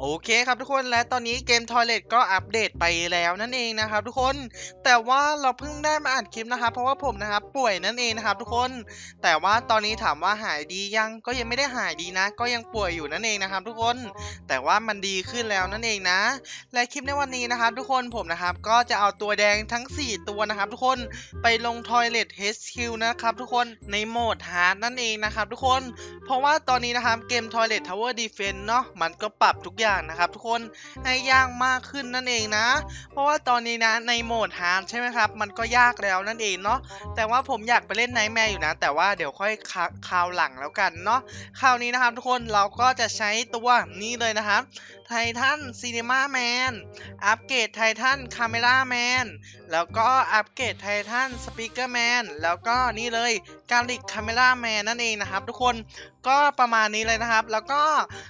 โอเคครับทุกคนและตอนนี้เกม Toilet ก็อัปเดตไปแล้วนั่นเองนะครับทุกคนแต่ว่าเราเพิ่งได้มาอัดคลิปนะครับเพราะว่าผมนะครับป่วยนั่นเองนะครับทุกคน แต่ว่าตอนนี้ถามว่าหายดียังก็ยังไม่ได้หายดีนะ ก็ยังป่วยอยู่นั่นเองนะครับทุกคน แต่ว่ามันดีขึ้นแล้วนั่นเองนะ และคลิปในวันนี้นะครับทุกคนผมนะครับก็จะเอาตัวแดงทั้ง 4 ตัวนะครับทุกคนไปลง Toilet HQ นะครับทุกคนในโหมด Hard นั่นเองนะครับทุกคน เพราะว่าตอนนี้นะครับเกม Toilet Tower Defense เนาะมันก็ปรับทุกอย่างนะครับ ทุกคนให้ยากมากขึ้นนั่นเองนะ เพราะว่าตอนนี้นะในโหมดฮาร์ดใช่ไหมครับ มันก็ยากแล้วนั่นเองเนาะแต่ว่าผมอยากไปเล่นไนท์แมร์อยู่นะ แต่ว่าเดี๋ยวค่อยคราวหลังแล้วกันเนาะคราวนี้นะครับทุกคนเราก็จะใช้ตัวนี้เลยนะครับไททันซีนีมาแมนอัปเกรดไททันคาเมล่าแมนแล้วก็อัปเกรดไททันสปีกเกอร์แมนแล้วก็นี่เลยการลิกคาเมล่าแมนนั่นเองนะครับ ทุกคนก็ประมาณนี้เลยนะครับ แล้วก็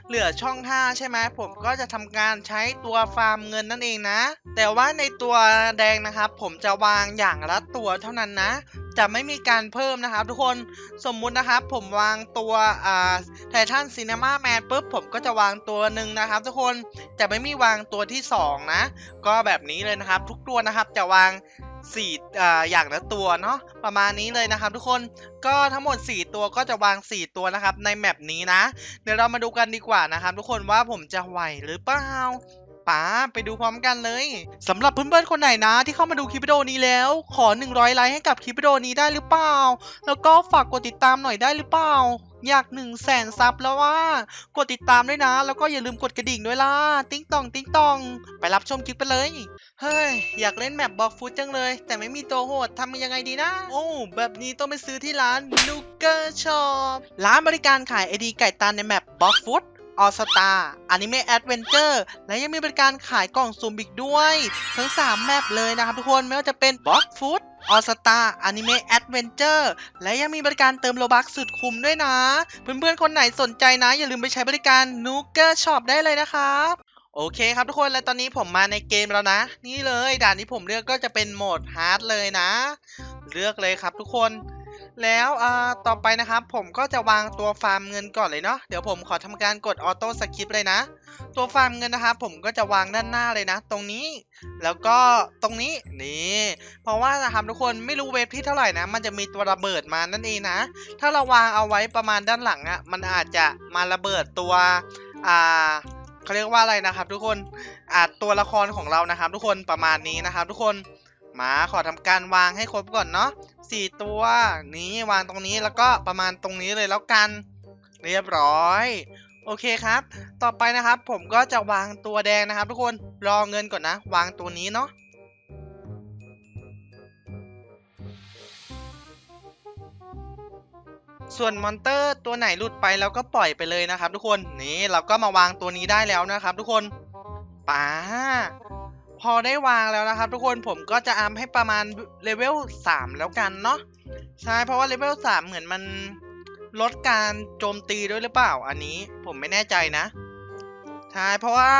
เหลือช่องท่าใช่ไหมผมก็จะทำการใช้ตัวฟาร์มเงินนั่นเองนะ แต่ว่าในตัวแดงนะครับ ผมจะวางอย่างละตัวเท่านั้นนะ จะไม่มีการเพิ่มนะครับ ทุกคนสมมุตินะครับ ผมวางตัวอ่าไททันซีนีมาแมนปุ๊บผมก็จะวางตัวหนึ่งนะครับ ทุกคนจะไม่มีวางตัวที่สองนะ ก็แบบนี้เลยนะครับ ทุกตัวนะครับจะวางสี่อ่าอย่างละตัวเนาะประมาณนี้เลยนะครับ ทุกคนก็ทั้งหมด 4 ตัวก็จะวาง 4 ตัวนะครับ ในแมปนี้นะ เดี๋ยวเรามาดูกันดีกว่านะครับ ทุกคนว่าผมจะไหวหรือเปล่า ป๋าไปดูพร้อมกันเลยสำหรับเพื่อนๆคนไหนนะ ที่เข้ามาดูคลิปวิดีโอนี้แล้ว ขอ 100 ไลค์ให้กับคลิปวิดีโอนี้ได้หรือเปล่า แล้วก็ฝากกดติดตามหน่อยได้หรือเปล่า อยาก1 0 0 0 0แสนซับแล้วว่ากดติดตามด้วยนะ แล้วก็อย่าลืมกดกระดิ่งด้วยล่ะติ๊งตองติ๊งตอง ไปรับชมคลิปไปเลยเฮ้ยอยากเล่นแมปบอกฟุตจังเลย แต่ไม่มีตัวโหดทำยังไงดีนะ โอ้ แบบนี้ต้องไปซื้อที่ร้านลูเกอร์ชอปร้านบริการขายไอดีไก่ตันในแมปบอกฟุต ออสตาอนิเมะแอดเวนเจอร์และยังมีบริการขายกล่องซุ่มอีกด้วย ทั้ง 3 แมปเลยนะครับทุกคนไม่ว่าจะเป็นบล็อกฟุตออสตาอนิเมะแอดเวนเจอร์และยังมีบริการเติมโลบักสุดคุ้มด้วยนะ เพื่อนๆ คนไหนสนใจนะ อย่าลืมไปใช้บริการนูเกอร์ช็อปได้เลยนะครับโอเคครับทุกคนและตอนนี้ผมมาในเกมแล้วนะ นี่เลยด่านที่ผมเลือกก็จะเป็นโหมดฮาร์ดเลยนะ เลือกเลยครับทุกคน แล้วอ่าต่อไปนะครับ ผมก็จะวางตัวฟาร์มเงินก่อนเลยเนาะเดี๋ยวผมขอทำการกดออโต้สคริปเลยนะ ตัวฟาร์มเงินนะครับผมก็จะวางด้านหน้าเลยนะ ตรงนี้ แล้วก็ตรงนี้นี่เพราะว่านะครับทุกคนไม่รู้เวฟที่เท่าไหร่นะ มันจะมีตัวระเบิดมานั่นเองนะ ถ้าเราวางเอาไว้ประมาณด้านหลังอะ่ะมันอาจจะมาระเบิดตัวอ่าเขาเรียกว่าอะไรนะครับ ทุกคนอาจตัวละครของเรานะครับ ทุกคนประมาณนี้นะครับ ทุกคน มาขอทำการวางให้ครบก่อนเนาะสี่ตัวนี้วางตรงนี้แล้วก็ประมาณตรงนี้เลยแล้วกัน เรียบร้อยโอเคครับ ต่อไปนะครับผมก็จะวางตัวแดงนะครับ ทุกคนรอเงินก่อนนะ วางตัวนี้เนาะส่วนมอนเตอร์ตัวไหนหลุดไปเราก็ปล่อยไปเลยนะครับ ทุกคนนี่เราก็มาวางตัวนี้ได้แล้วนะครับ ทุกคนป๋า พอได้วางแล้วนะครับ ทุกคนผมก็จะอัพให้ประมาณเลเวล3แล้วกันเนาะใช่เพราะว่าเลเวล3เหมือนมันลดการโจมตีด้วยหรือเปล่า อันนี้ผมไม่แน่ใจนะใช่เพราะว่า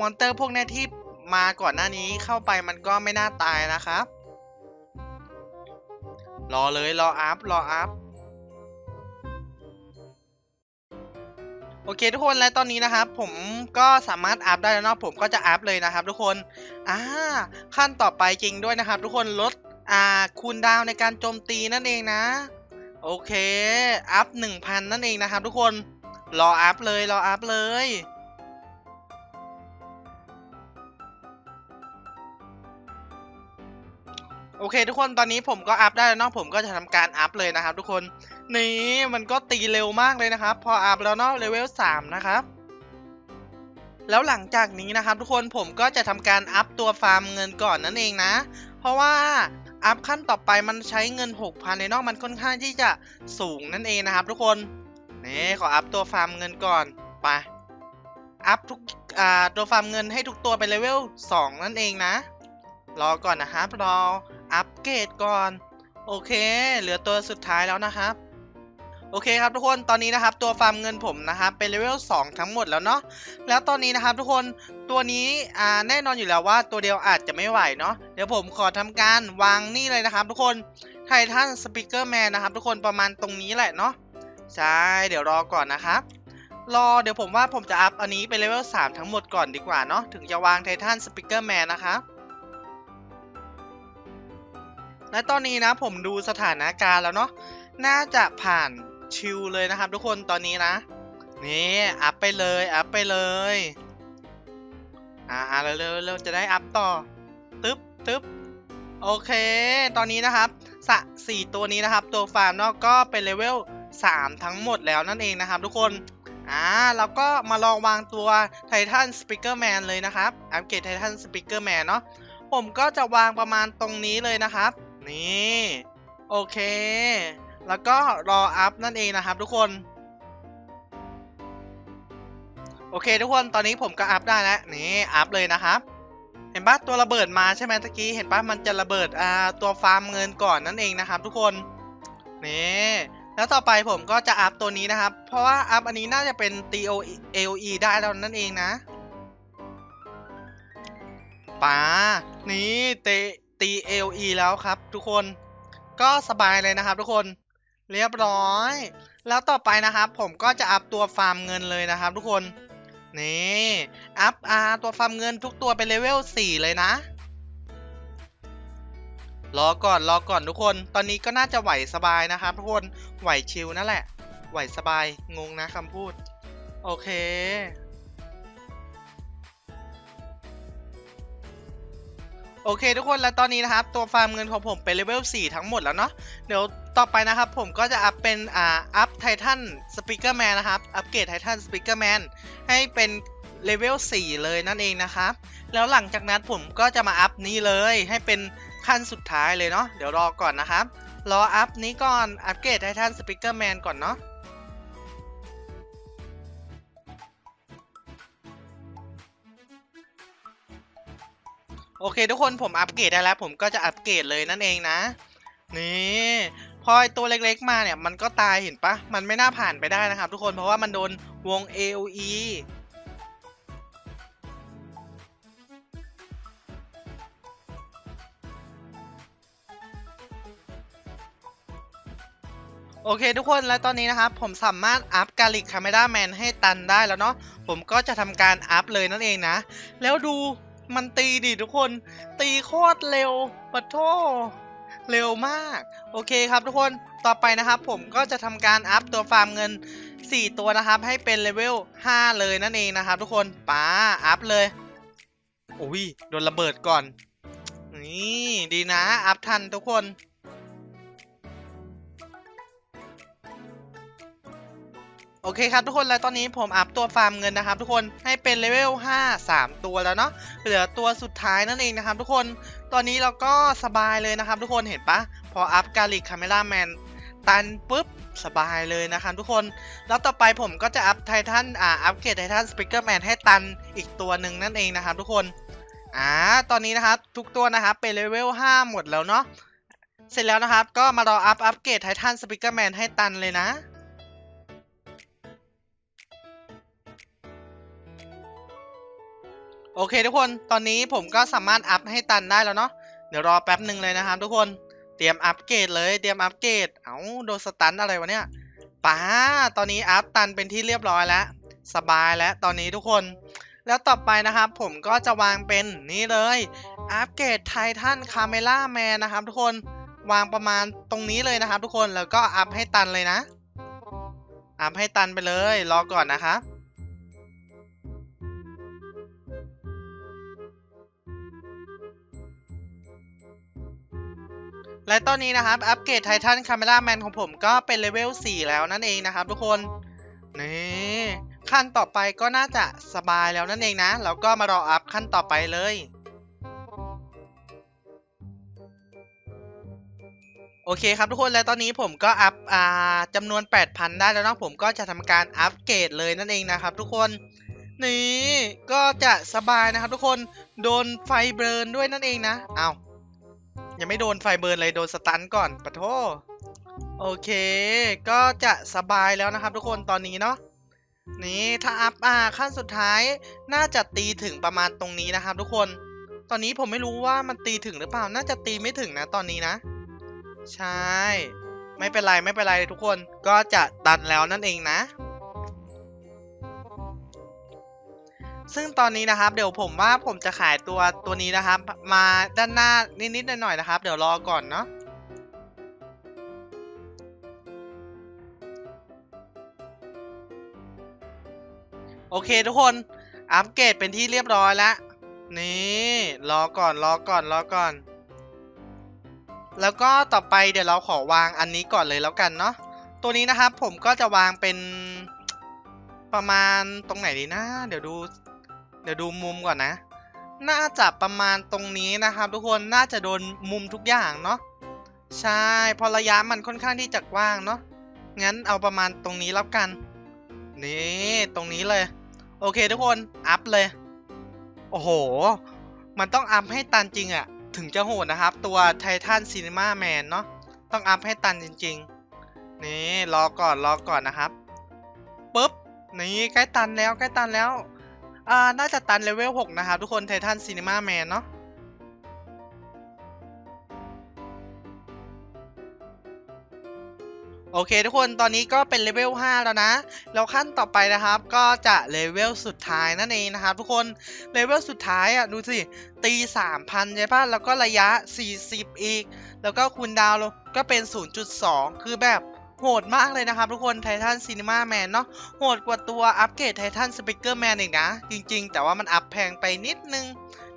มอนเตอร์พวกนี้ที่มาก่อนหน้านี้เข้าไปมันก็ไม่น่าตายนะครับ รอเลยรออัพรออัพ โอเคทุกคนและตอนนี้นะครับผมก็สามารถอัพได้แล้วเนาะผมก็จะอัพเลยนะครับ ทุกคนอ่าขั้นต่อไปจริงด้วยนะครับ ทุกคนลดอ่าคูณดาวในการโจมตีนั่นเองนะ โอเค อัพ 1,000 นั่นเองนะครับ ทุกคนรออัพเลยรออัพเลย โอเคทุกคนตอนนี้ผมก็อัพได้แล้วเนาะผมก็จะทำการอัพเลยนะครับทุกคนนี่มันก็ตีเร็วมากเลยนะครับ พออัพแล้วเนาะเลเวล3นะครับแล้วหลังจากนี้นะครับทุกคนผมก็จะทำการอัพตัวฟาร์มเงินก่อนนั่นเองนะ เพราะว่าอัพขั้นต่อไปมันใช้เงิน 6,000ในนอกมันค่อนข้างที่จะสูงนั่นเองนะครับ ทุกคนนี่ขออัพตัวฟาร์มเงินก่อนไปอัพทุกอ่าตัวฟาร์มเงินให้ทุกตัวไปเลเวล2นั่นเองนะ รอก่อนนะครับรออัปเกรดก่อน โอเค เหลือตัวสุดท้ายแล้วนะครับ โอเคครับทุกคนตอนนี้นะครับ ตัวฟาร์มเงินผมนะครับเป็นเลเวล2ทั้งหมดแล้วเนาะแล้วตอนนี้นะครับทุกคนตัวนี้อ่าแน่นอนอยู่แล้วว่าตัวเดียวอาจจะไม่ไหวเนาะเดี๋ยวผมขอทำการวางนี่เลยนะครับ ทุกคนไททันสปีกเกอร์แมนนะครับ ทุกคนประมาณตรงนี้แหละเนาะใช่เดี๋ยวรอก่อนนะครับรอเดี๋ยวผมว่าผมจะอัพอันนี้ไปเลเวล3ทั้งหมดก่อนดีกว่าเนาะถึงจะวางไททันสปิเกอร์แมนนะครับ และตอนนี้นะผมดูสถานการณ์แล้วเนาะน่าจะผ่านชิลเลยนะครับ ทุกคนตอนนี้นะนี่อัพไปเลยอัพไปเลยอ่าเร็วเร็วเร็วจะได้อัพต่อตึ๊บตึ๊บโอเค ตอนนี้นะครับสะสี่ตัวนี้นะครับ ตัวฟาร์มเนาะก็เป็นเลเวล3 ทั้งหมดแล้วนั่นเองนะครับ ทุกคนอ่าแล้วก็มาลองวางตัวไททันสปิเกอร์แมนเลยนะครับอัปเกรดไททันสปิเกอร์แมนเนาะผมก็จะวางประมาณตรงนี้เลยนะครับ นี่ โอเค แล้วก็รออัพนั่นเองนะครับทุกคน โอเคทุกคนตอนนี้ผมก็อัพได้แล้ว นี่อัพเลยนะครับ เห็นปะตัวระเบิดมาใช่ไหมตะกี้ เห็นปะมันจะระเบิดอ่าตัวฟาร์มเงินก่อนนั่นเองนะครับ ทุกคน นี่แล้วต่อไปผมก็จะอัพตัวนี้นะครับ เพราะว่าอัพอันนี้น่าจะเป็น TO AOE ได้แล้วนั่นเองนะป๋านี่เต ตี AOE แล้วครับ ทุกคนก็สบายเลยนะครับ ทุกคนเรียบร้อย แล้วต่อไปนะครับ ผมก็จะอัพตัวฟาร์มเงินเลยนะครับ ทุกคนนี่อัพอาตัวฟาร์มเงินทุกตัวเป็นเลเวล4เลยนะรอก่อนรอก่อนทุกคน ตอนนี้ก็น่าจะไหวสบายนะครับ ทุกคนไหวชิลนั่นแหละ ไหวสบายงงนะคำพูด โอเค โอเคทุกคนแล้วตอนนี้นะครับ ตัวฟาร์มเงินของผมเป็นเลเวล 4 ทั้งหมดแล้วเนาะเดี๋ยวต่อไปนะครับผมก็จะอัพเป็นอ่าอัพไททันสปิเกอร์แมนนะครับ อัปเกรดไททันสปิเกอร์แมนให้เป็นเลเวล 4 เลยนั่นเองนะครับ แล้วหลังจากนั้นผมก็จะมาอัพนี้เลยให้เป็นขั้นสุดท้ายเลยเนาะเดี๋ยวรอก่อนนะครับ รออัพนี้ก่อนอัปเกรดไททันสปิเกอร์แมนก่อนเนาะ โอเค ทุกคนผมอัปเกรดได้แล้ว ผมก็จะอัปเกรดเลยนั่นเองนะ นี่พอไอตัวเล็กๆมาเนี่ยมันก็ตายเห็นปะมันไม่น่าผ่านไปได้นะครับ ทุกคนเพราะว่ามันโดนวง AOE โอเคทุกคนและตอนนี้นะครับ ผมสามารถอัพกาลิกคาเมราแมนให้ตันได้แล้วเนาะผมก็จะทำการอัพเลยนั่นเองนะ แล้วดู มันตีดิทุกคน ตีโคตรเร็วปะโทเร็วมาก โอเคครับทุกคน ต่อไปนะครับ ผมก็จะทำการอัพตัวฟาร์มเงิน 4 ตัวนะครับ ให้เป็นเลเวล 5 เลยนั่นเองนะครับ ทุกคนป้าอัพเลยโอ้ยโดนระเบิดก่อน นี่ดีนะ อัพทันทุกคน โอเคครับทุกคนแล้วตอนนี้ผมอัพตัวฟาร์มเงินนะครับ ทุกคนให้เป็นเลเวล5 3 ตัวแล้วเนาะเหลือตัวสุดท้ายนั่นเองนะครับ ทุกคนตอนนี้เราก็สบายเลยนะครับ ทุกคนเห็นปะพออัพกาลิกคาเมล่าแมนตันปุ๊บสบายเลยนะครับทุกคน แล้วต่อไปผมก็จะอัพไททันอ่าอัพเกรดไททันสปิเกอร์แมนให้ตันอีกตัวหนึ่งนั่นเองนะครับ ทุกคนอ่าตอนนี้นะครับทุกตัวนะครับเป็นเลเวล5หมดแล้วเนาะเสร็จแล้วนะครับก็มารออัพอัพเกรดไททันสปิเกอร์แมนให้ตันเลยนะ โอเคทุกคนตอนนี้ผมก็สามารถอัพให้ตันได้แล้วเนาะเดี๋ยวรอแป๊บหนึ่งเลยนะครับทุกคนเตรียมอัพเกรดเลยเตรียมอัพเกรดเอาโดนสตันอะไรวะเนี่ยป้าตอนนี้อัพตันเป็นที่เรียบร้อยแล้วสบายแล้วตอนนี้ทุกคน แล้วต่อไปนะครับ ผมก็จะวางเป็นนี่เลยอัพเกรดไททันคาเมล่าแมนนะครับ ทุกคนวางประมาณตรงนี้เลยนะครับ ทุกคนแล้วก็อัพให้ตันเลยนะอัพให้ตันไปเลยรอก่อนนะครับ และตอนนี้นะครับ อัปเกรดไททันคาเมล่าแมนของผมก็เป็นเลเวล 4 แล้วนั่นเองนะครับทุกคน นี่ขั้นต่อไปก็น่าจะสบายแล้วนั่นเองนะ แล้วก็มารออัพขั้นต่อไปเลยโอเคครับทุกคนและตอนนี้ผมก็อัพอ่าจำนวน 8,000 ได้แล้วนะผมก็จะทำการอัปเกรดเลยนั่นเองนะครับ ทุกคนนี่ก็จะสบายนะครับ ทุกคนโดนไฟเบิร์นด้วยนั่นเองนะเอาว ยังไม่โดนไฟเบิร์นเลยโดนสตันก่อนปะโทโอเค ก็จะสบายแล้วนะครับ ทุกคนตอนนี้เนาะนี่ถ้าอัพอ่าขั้นสุดท้ายน่าจะตีถึงประมาณตรงนี้นะครับ ทุกคน ตอนนี้ผมไม่รู้ว่ามันตีถึงหรือเปล่า น่าจะตีไม่ถึงนะตอนนี้นะ ใช่ ไม่เป็นไรไม่เป็นไรทุกคน ก็จะตันแล้วนั่นเองนะ ซึ่งตอนนี้นะครับ เดี๋ยวผมว่าผมจะขายตัวตัวนี้นะครับ มาด้านหน้านิดๆหน่อยๆนะครับ เดี๋ยวรอก่อนเนาะโอเคทุกคนอัปเกรดเป็นที่เรียบร้อยแล้ว นี่รอก่อนรอก่อนรอก่อน แล้วก็ต่อไปเดี๋ยวเราขอวางอันนี้ก่อนเลยแล้วกันเนาะตัวนี้นะครับผมก็จะวางเป็นประมาณตรงไหนดีนะ เดี๋ยวดู เดี๋ยวดูมุมก่อนนะ น่าจะประมาณตรงนี้นะครับ ทุกคนน่าจะโดนมุมทุกอย่างเนาะใช่พอระยะมันค่อนข้างที่จะกว้างเนาะงั้นเอาประมาณตรงนี้แล้วกัน นี่ตรงนี้เลย โอเคทุกคนอัพเลย โอ้โห มันต้องอัพให้ตันจริงอะถึงจะโหดนะครับ ตัวไททันซีนีมาแมนเนาะต้องอัพให้ตันจริง ๆ นี่รอก่อนรอก่อนนะครับปุ๊บนี่ใกล้ตันแล้วใกล้ตันแล้ว อ่า น่าจะตันเลเวล 6 นะครับทุกคนไททันซีนีมาแมนเนาะโอเคทุกคนตอนนี้ก็เป็นเลเวล 5 แล้วนะ แล้วขั้นต่อไปนะครับ ก็จะเลเวลสุดท้ายนั่นเองนะครับ ทุกคนเลเวลสุดท้ายอะดูสิ ตี 3,000ใช่ปะแล้วก็ระยะ 40 อีก แล้วก็คูณดาวลงก็เป็น 0.2 คือแบบ โหดมากเลยนะครับทุกคนไททันซีนีมาแมนเนาะโหดกว่าตัวอัปเกรดไททันสปิเกอร์แมนอีกนะ จริงๆ แต่ว่ามันอัพแพงไปนิดนึง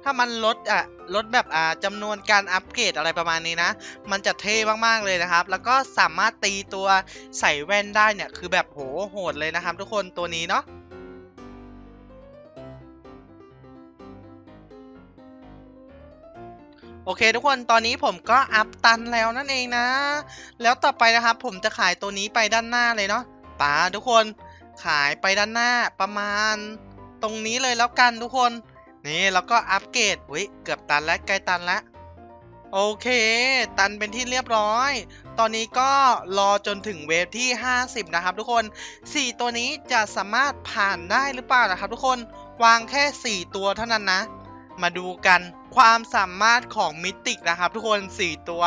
ถ้ามันลดอะลดแบบอ่าจำนวนการอัปเกรดอะไรประมาณนี้นะ มันจะเท่มากๆเลยนะครับ แล้วก็สามารถตีตัวใส่แว่นได้เนี่ยคือแบบโหโหดเลยนะครับทุกคนตัวนี้เนาะ โอเค ทุกคนตอนนี้ผมก็อัพตันแล้วนั่นเองนะ แล้วต่อไปนะครับ ผมจะขายตัวนี้ไปด้านหน้าเลยเนาะป้าทุกคนขายไปด้านหน้าประมาณ ตรงนี้เลยแล้วกันทุกคน นี่แล้วก็อัปเกรดอุ้ยเกือบตันแล้วใกล้ตันแล้วโอเค ตันเป็นที่เรียบร้อย ตอนนี้ก็รอจนถึงเวฟที่ 50 นะครับทุกคน 4 ตัวนี้จะสามารถผ่านได้หรือเปล่านะครับทุกคน วางแค่ 4 ตัวเท่านั้นนะ มาดูกันความสามารถของมิติกนะครับ ทุกคน 4 ตัว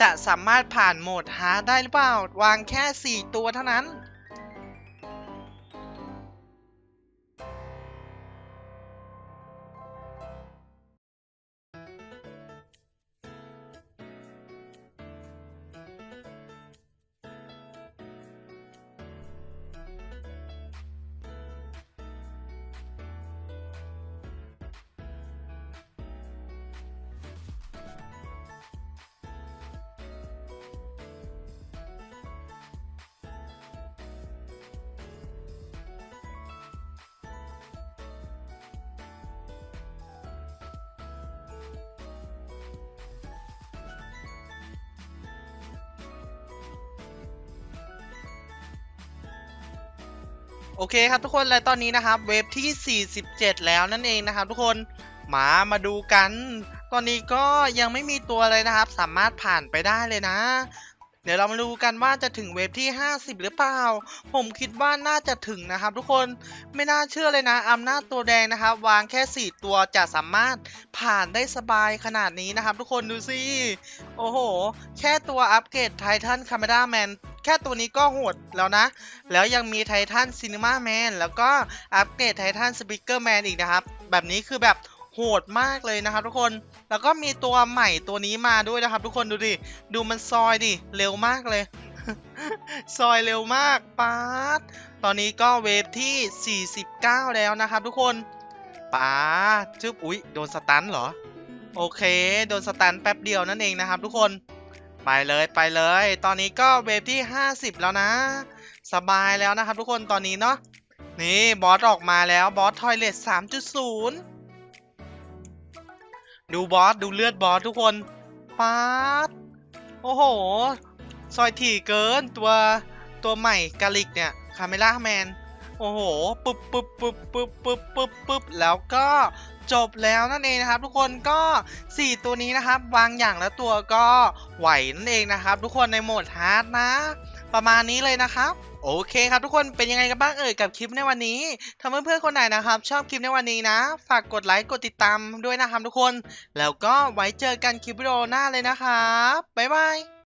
จะสามารถผ่านโหมดฮาร์ดได้หรือเปล่า วางแค่ 4 ตัวเท่านั้น โอเคครับทุกคนและตอนนี้นะครับ เวฟที่ 47 แล้วนั่นเองนะครับ ทุกคนมามาดูกัน ตอนนี้ก็ยังไม่มีตัวเลยนะครับ สามารถผ่านไปได้เลยนะ เดี๋ยวเรามาดูกันว่าจะถึงเวฟที่ 50 หรือเปล่า ผมคิดว่าน่าจะถึงนะครับ ทุกคนไม่น่าเชื่อเลยนะอำนาจตัวแดงนะครับ วางแค่ 4 ตัวจะสามารถผ่านได้สบายขนาดนี้นะครับ ทุกคนดูสิโอ้โห แค่ตัวอัปเกรดไททันคา m e ราแมน แค่ตัวนี้ก็โหดแล้วนะ แล้วยังมีไททันซีนีมาแมนแล้วก็อัปเกรดไททันสปิเกอร์แมนอีกนะครับ แบบนี้คือแบบโหดมากเลยนะครับทุกคน แล้วก็มีตัวใหม่ตัวนี้มาด้วยนะครับ ทุกคนดูดิ ดูมันซอยดิ เร็วมากเลย ซอยเร็วมากปาดตอนนี้ก็เวฟที่ 49 แล้วนะครับ ทุกคนป๊าดชึบอุ๊ย โดนสตันเหรอ โอเค โดนสตันแป๊บเดียวนั่นเองนะครับ ทุกคน ไปเลยไปเลย ตอนนี้ก็เวฟที่ 50 แล้วนะ สบายแล้วนะครับทุกคนตอนนี้เนาะนี่บอสออกมาแล้วบอสทอยเลต3.0 ดูบอสดูเลือดบอสทุกคนป๊าดโอ้โห ซอยถี่เกินตัวตัวใหม่กาลิกเนี่ยคาเมล่าแมน โอ้โห ปึ๊บปึ๊บปึ๊บปึ๊บปึ๊บปึ๊บปึ๊บแล้วก็ จบแล้วนั่นเองนะครับ ทุกคนก็ 4 ตัวนี้นะครับ วางอย่างละตัวก็ไหวนั่นเองนะครับ ทุกคนในโหมดฮาร์ดนะ ประมาณนี้เลยนะครับโอเคครับทุกคนเป็นยังไงกันบ้างเอ่ยกับคลิปในวันนี้ถ้าเพื่อนๆคนไหนนะครับ ชอบคลิปในวันนี้นะ ฝากกดไลค์กดติดตามด้วยนะครับทุกคน แล้วก็ไว้เจอกันคลิปวิดีโอหน้าเลยนะครับบ๊ายบาย